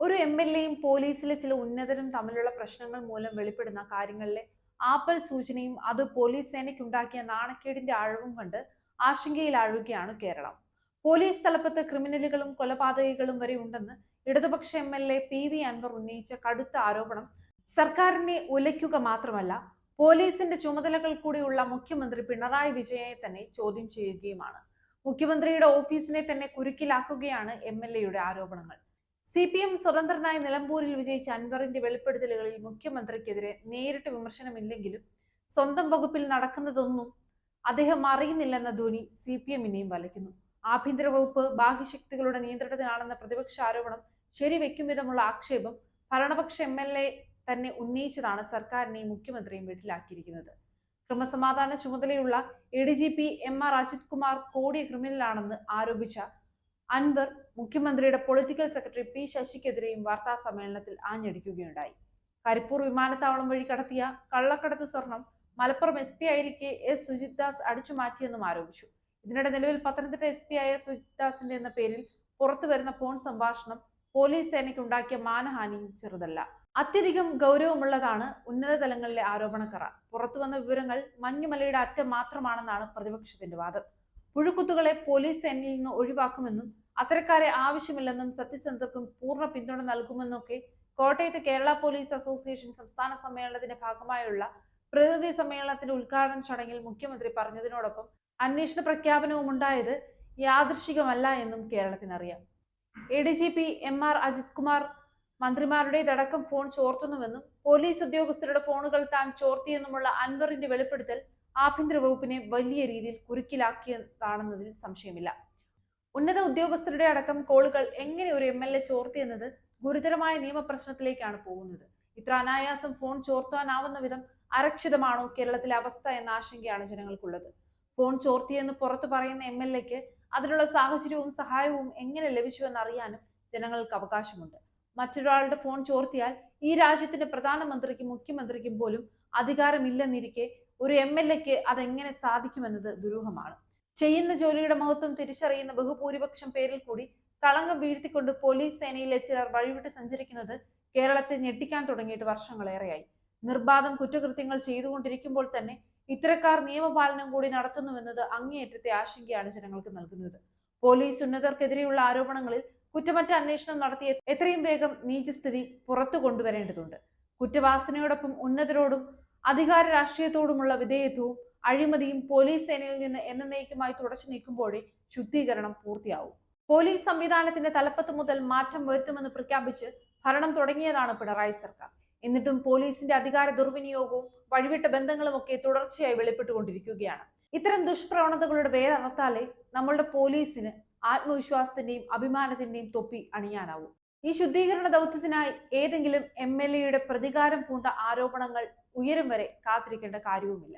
ഒരു M L എയും പോലീസിലെ ചില ഉന്നതരും തമ്മിലുള്ള പ്രശ്നങ്ങൾ മൂലം വെളിപ്പെടുന്ന കാര്യങ്ങളിലെ ആപ്പൽ സൂചനയും അത് പോലീസ് സേനയ്ക്കുണ്ടാക്കിയ നാണക്കേടിന്റെ ആഴവും കണ്ട് ആശങ്കയിലാഴുകയാണ് കേരളം. പോലീസ് തലപ്പത്ത് ക്രിമിനലുകളും കൊലപാതകികളും വരെ ഉണ്ടെന്ന് ഇടതുപക്ഷ M L A P V Anvar ഉന്നയിച്ച കടുത്ത ആരോപണം സർക്കാരിനെ ഉലയ്ക്കുക മാത്രമല്ല പോലീസിന്റെ ചുമതലകൾ കൂടിയുള്ള മുഖ്യമന്ത്രി പിണറായി വിജയനെ തന്നെ ചോദ്യം ചെയ്യുകയുമാണ്. മുഖ്യമന്ത്രിയുടെ ഓഫീസിനെ തന്നെ കുരുക്കിലാക്കുകയാണ് എം എൽ എയുടെ ആരോപണങ്ങൾ. സി പി എം സ്വതന്ത്രനായ നിലമ്പൂരിൽ വിജയിച്ച അൻവറിന്റെ വെളിപ്പെടുത്തലുകളിൽ മുഖ്യമന്ത്രിക്കെതിരെ നേരിട്ട് വിമർശനമില്ലെങ്കിലും സ്വന്തം വകുപ്പിൽ നടക്കുന്നതൊന്നും അദ്ദേഹം അറിയുന്നില്ലെന്ന ധ്വനി സി പി എമ്മിനെയും വലയ്ക്കുന്നു. ആഭ്യന്തര വകുപ്പ് ബാഹ്യശക്തികളുടെ നിയന്ത്രണത്തിലാണെന്ന പ്രതിപക്ഷ ആരോപണം ശരിവെക്കും വിധമുള്ള ആക്ഷേപം ഭരണപക്ഷ എം എൽ എ തന്നെ ഉന്നയിച്ചതാണ് സർക്കാരിനെയും മുഖ്യമന്ത്രിയും വീട്ടിലാക്കിയിരിക്കുന്നത്. ക്രമസമാധാന ചുമതലയുള്ള A D G P M R Ajith Kumar കോടിയ ക്രിമിനലാണെന്ന് ആരോപിച്ച അൻവർ മുഖ്യമന്ത്രിയുടെ പൊളിറ്റിക്കൽ സെക്രട്ടറി പി ശശിക്കെതിരെയും വാർത്താ സമ്മേളനത്തിൽ ആഞ്ഞടിക്കുകയുണ്ടായി. കരിപ്പൂർ വിമാനത്താവളം വഴി കടത്തിയ കള്ളക്കടത്ത് സ്വർണം മലപ്പുറം എസ് പി ആയിരിക്കെ എസ് സുജിത് ദാസ് അടിച്ചു മാറ്റിയെന്നും ആരോപിച്ചു. ഇതിനിടെ നിലവിൽ പത്തനംതിട്ട എസ് പി ആയ സുജിത് ദാസിന്റെ എന്ന പേരിൽ പുറത്തു വരുന്ന ഫോൺ സംഭാഷണം പോലീസ് സേനയ്ക്ക് ഉണ്ടാക്കിയ മാനഹാനിയും ചെറുതല്ല. അത്യധികം ഗൗരവമുള്ളതാണ് ഉന്നത തലങ്ങളിലെ പുറത്തു വന്ന വിവരങ്ങൾ മഞ്ഞുമലയുടെ അറ്റം മാത്രമാണെന്നാണ് പ്രതിപക്ഷത്തിന്റെ വാദം. പുഴുക്കുത്തുകളെ പോലീസ് സേനയിൽ നിന്ന് ഒഴിവാക്കുമെന്നും അത്തരക്കാരെ ആവശ്യമില്ലെന്നും സത്യസന്ധർക്കും പൂർണ പിന്തുണ നൽകുമെന്നൊക്കെ കോട്ടയത്ത് കേരള പോലീസ് അസോസിയേഷൻ സംസ്ഥാന സമ്മേളനത്തിന്റെ ഭാഗമായുള്ള പ്രതിനിധി സമ്മേളനത്തിന്റെ ഉദ്ഘാടന ചടങ്ങിൽ മുഖ്യമന്ത്രി പറഞ്ഞതിനോടൊപ്പം അന്വേഷണ പ്രഖ്യാപനവും ഉണ്ടായത് യാദൃശികമല്ല എന്നും കേരളത്തിനറിയാം. A D G P M R Ajith Kumar മന്ത്രിമാരുടേതടക്കം phone ചോർത്തുന്നുവെന്നും പോലീസ് ഉദ്യോഗസ്ഥരുടെ ഫോണുകൾ താൻ ചോർത്തിയെന്നുമുള്ള അൻവറിന്റെ വെളിപ്പെടുത്തൽ ആഭ്യന്തര വകുപ്പിനെ വലിയ രീതിയിൽ കുരുക്കിലാക്കിയതാണെന്നതിൽ സംശയമില്ല. ഉന്നത ഉദ്യോഗസ്ഥരുടെ അടക്കം കോളുകൾ എങ്ങനെ ഒരു എം എൽ എ ചോർത്തിയെന്നത് ഗുരുതരമായ നിയമപ്രശ്നത്തിലേക്കാണ് പോകുന്നത്. ഇത്ര അനായാസം ഫോൺ ചോർത്താനാവുന്ന വിധം അരക്ഷിതമാണോ കേരളത്തിലെ അവസ്ഥ എന്ന ആശങ്കയാണ് ജനങ്ങൾക്കുള്ളത്. ഫോൺ ചോർത്തിയെന്ന് പുറത്തു പറയുന്ന എം എൽ എക്ക് അതിനുള്ള സാഹചര്യവും സഹായവും എങ്ങനെ ലഭിച്ചുവെന്ന് അറിയാനും ജനങ്ങൾക്ക് അവകാശമുണ്ട്. മറ്റൊരാളുടെ ഫോൺ ചോർത്തിയാൽ ഈ രാജ്യത്തിന്റെ പ്രധാനമന്ത്രിക്കും മുഖ്യമന്ത്രിക്കും പോലും അധികാരമില്ലെന്നിരിക്കെ ഒരു എം എൽ എക്ക് അതെങ്ങനെ സാധിക്കുമെന്നത് ദുരൂഹമാണ്. ചെയ്യുന്ന ജോലിയുടെ മഹത്വം തിരിച്ചറിയുന്ന ബഹുഭൂരിപക്ഷം പേരിൽ കൂടി കളങ്കം വീഴ്ത്തിക്കൊണ്ട് പോലീസ് സേനയിലെ ചിലർ വഴിവിട്ട് സഞ്ചരിക്കുന്നത് കേരളത്തെ ഞെട്ടിക്കാൻ തുടങ്ങിയിട്ട് വർഷങ്ങളേറെയായി. നിർബാധം കുറ്റകൃത്യങ്ങൾ ചെയ്തുകൊണ്ടിരിക്കുമ്പോൾ തന്നെ ഇത്തരക്കാർ നിയമപാലനം കൂടി നടത്തുന്നുവെന്നത് അങ്ങേയറ്റത്തെ ആശങ്കയാണ് ജനങ്ങൾക്ക് നൽകുന്നത്. പോലീസ് ഉന്നതർക്കെതിരെയുള്ള ആരോപണങ്ങളിൽ കുറ്റമറ്റ അന്വേഷണം നടത്തി എത്രയും വേഗം നീചസ്ഥിതി പുറത്തു കൊണ്ടുവരേണ്ടതുണ്ട്. കുറ്റവാസനയോടൊപ്പം ഉന്നതരോടും അധികാര രാഷ്ട്രീയത്തോടുമുള്ള വിധേയത്വവും അഴിമതിയും പോലീസ് സേനയിൽ നിന്ന് എന്നേക്കുമായി തുടച്ചു നീക്കുമ്പോഴേ ശുദ്ധീകരണം പൂർത്തിയാവും. പോലീസ് സംവിധാനത്തിന്റെ തലപ്പത്ത് മുതൽ മാറ്റം വരുത്തുമെന്ന് പ്രഖ്യാപിച്ച് ഭരണം തുടങ്ങിയതാണ് പിണറായി സർക്കാർ. എന്നിട്ടും പോലീസിന്റെ അധികാര ദുർവിനിയോഗവും വഴിവിട്ട ബന്ധങ്ങളും ഒക്കെ തുടർച്ചയായി വെളിപ്പെട്ടുകൊണ്ടിരിക്കുകയാണ്. ഇത്തരം ദുഷ്പ്രവണതകളുടെ വേരറത്താലേ നമ്മളുടെ പോലീസിന് ആത്മവിശ്വാസത്തിന്റെയും അഭിമാനത്തിന്റെയും തൊപ്പി അണിയാനാവൂ. ഈ ശുദ്ധീകരണ ദൗത്യത്തിനായി ഏതെങ്കിലും എം എൽ എയുടെ പ്രതികാരം പൂണ്ട ആരോപണങ്ങൾ ഉയരും വരെ കാത്തിരിക്കേണ്ട കാര്യവുമില്ല.